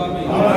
Amém.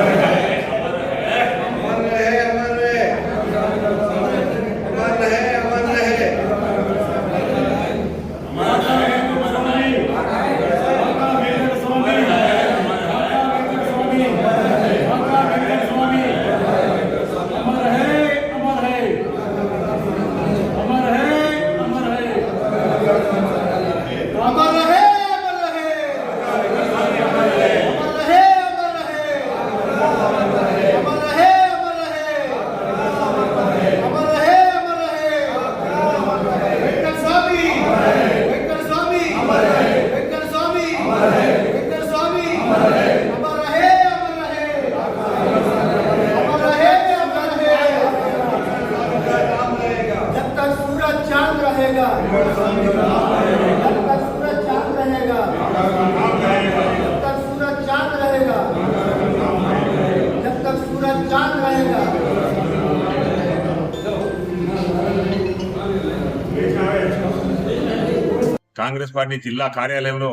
Congress party జిల్లా కార్యాలయంలో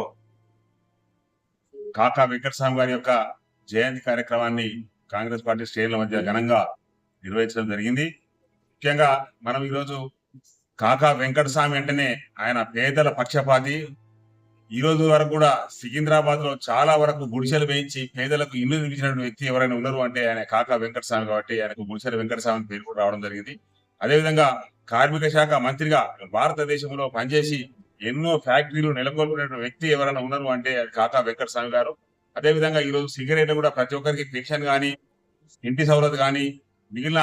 కాకా వెంకటస్వామి గారి యొక్క జయంతి కార్యక్రమాన్ని కాంగ్రెస్ పార్టీ శ్రేణుల మధ్య ఘనంగా నిర్వహించడం జరిగింది. ముఖ్యంగా మనం ఈరోజు కాకా వెంకటస్వామి అంటేనే ఆయన పేదల పక్షపాతి. ఈ రోజు వరకు కూడా సికింద్రాబాద్లో చాలా వరకు గుడిసెలు వేయించి పేదలకు ఇల్లు నిర్మించినటువంటి వ్యక్తి ఎవరైనా ఉన్నారు అంటే ఆయన కాకా వెంకటస్వామి కాబట్టి ఆయనకు గుడిసెల వెంకటస్వామి అని పేరు కూడా రావడం జరిగింది. అదేవిధంగా కార్మిక శాఖ మంత్రిగా భారతదేశంలో పనిచేసి ఎన్నో ఫ్యాక్టరీలు నెలకొల్పిన వ్యక్తి ఎవరైనా ఉన్నారు అంటే కాకా వెంకట స్వామి గారు. అదే విధంగా ఈ రోజు సిగరెట్ కూడా ప్రతి ఒక్కరికి పెన్షన్ కానీ ఇంటి సౌలత్ కానీ మిగిలిన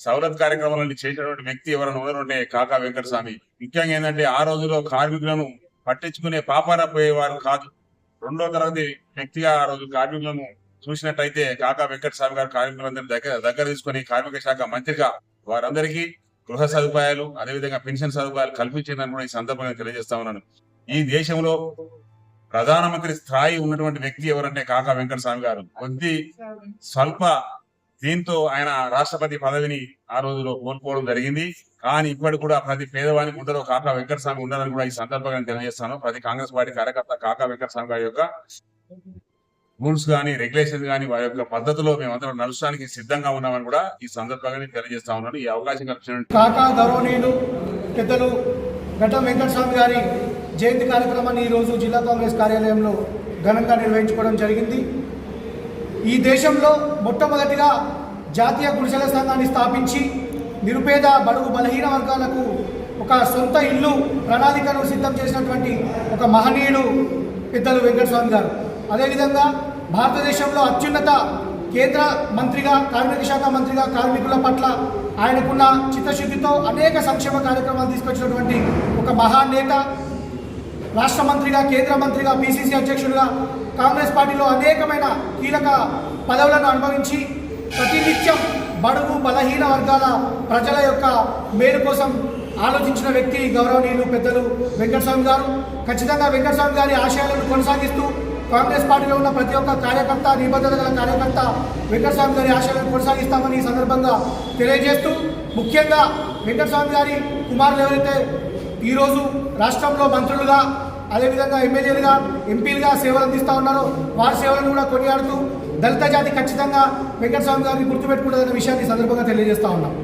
సౌలత్ కార్యక్రమాలను చేసినటువంటి వ్యక్తి ఎవరైనా ఉన్నారు అంటే కాకా వెంకటస్వామి ముఖ్యంగా ఏంటంటే ఆ రోజుల్లో కార్మికులను పట్టించుకునే పాపాన పోయేవారు కాదు. రెండో తరగతి వ్యక్తిగా ఆ రోజు కార్మికులను చూసినట్టయితే కాకా వెంకటస్వామి గారు కార్మికులందరినీ దగ్గర దగ్గర తీసుకొని కార్మిక శాఖ మంత్రిగా వారందరికీ గృహ సదుపాయాలు అదేవిధంగా పెన్షన్ సదుపాయాలు కల్పించిందని కూడా ఈ సందర్భంగా తెలియజేస్తా ఉన్నాను. ఈ దేశంలో ప్రధానమంత్రి స్థాయి ఉన్నటువంటి వ్యక్తి ఎవరంటే కాకా వెంకటస్వామి గారు. కొద్ది స్వల్ప దీంతో ఆయన రాష్ట్రపతి పదవిని ఆ రోజులో కోల్పోవడం జరిగింది. కానీ ఇప్పటి కూడా ప్రతి పేదవానికి ఉండరు కాకా వెంకటస్వామి ఉండాలని కూడా ఈ సందర్భంగా తెలియజేస్తాను. ప్రతి కాంగ్రెస్ పార్టీ కార్యకర్త కాకా వెంకటస్వామి గారి యొక్క రూల్స్ కానీ రెగ్యులేషన్స్ కానీ వారి యొక్క పద్ధతిలో మేమందరం నడుచడానికి సిద్ధంగా ఉన్నామని కూడా ఈ సందర్భంగా నేను తెలియజేస్తా ఉన్నాను. ఈ అవకాశం కల్పించిన కాకా గౌరవనీయులు పెద్దలు ఘటం వెంకటస్వామి గారి జయంతి కార్యక్రమాన్ని ఈరోజు జిల్లా కాంగ్రెస్ కార్యాలయంలో ఘనంగా నిర్వహించుకోవడం జరిగింది. ఈ దేశంలో మొట్టమొదటిగా జాతీయ గుడిసెల సంఘాన్ని స్థాపించి నిరుపేద బడుగు బలహీన వర్గాలకు ఒక సొంత ఇల్లు ప్రణాళికను సిద్ధం చేసినటువంటి ఒక మహనీయుడు పెద్దలు వెంకటస్వామి గారు. అదేవిధంగా భారతదేశంలో అత్యున్నత కేంద్ర మంత్రిగా కార్మిక శాఖ మంత్రిగా కార్మికుల పట్ల ఆయనకున్న చిత్తశుద్ధితో అనేక సంక్షేమ కార్యక్రమాలు తీసుకొచ్చినటువంటి ఒక మహానేత రాష్ట్ర మంత్రిగా కేంద్ర మంత్రిగా పిసిసి అధ్యక్షుడిగా కాంగ్రెస్ పార్టీలో అనేకమైన కీలక పదవులను అనుభవించి ప్రతినిత్యం బడుగు బలహీన వర్గాల ప్రజల యొక్క మేలు కోసం ఆలోచించిన వ్యక్తి గౌరవనీయులు పెద్దలు వెంకటస్వామి గారు. ఖచ్చితంగా వెంకటస్వామి గారి ఆశయాలను కొనసాగిస్తూ కాంగ్రెస్ పార్టీలో ఉన్న ప్రతి ఒక్క కార్యకర్త నిబద్ధత గల కార్యకర్త వెంకటస్వామి గారి ఆశయాలను కొనసాగిస్తామని ఈ సందర్భంగా తెలియజేస్తూ ముఖ్యంగా వెంకటస్వామి గారి కుమారులు ఎవరైతే ఈరోజు రాష్ట్రంలో మంత్రులుగా అదేవిధంగా ఎమ్మెల్యేలుగా ఎంపీలుగా సేవలు అందిస్తూ ఉన్నారో వారి సేవలను కూడా కొనియాడుతూ దళిత జాతి ఖచ్చితంగా వెంకటస్వామి గారిని గుర్తుపెట్టుకుంటుందన్న విషయాన్ని సందర్భంగా తెలియజేస్తా ఉన్నాం.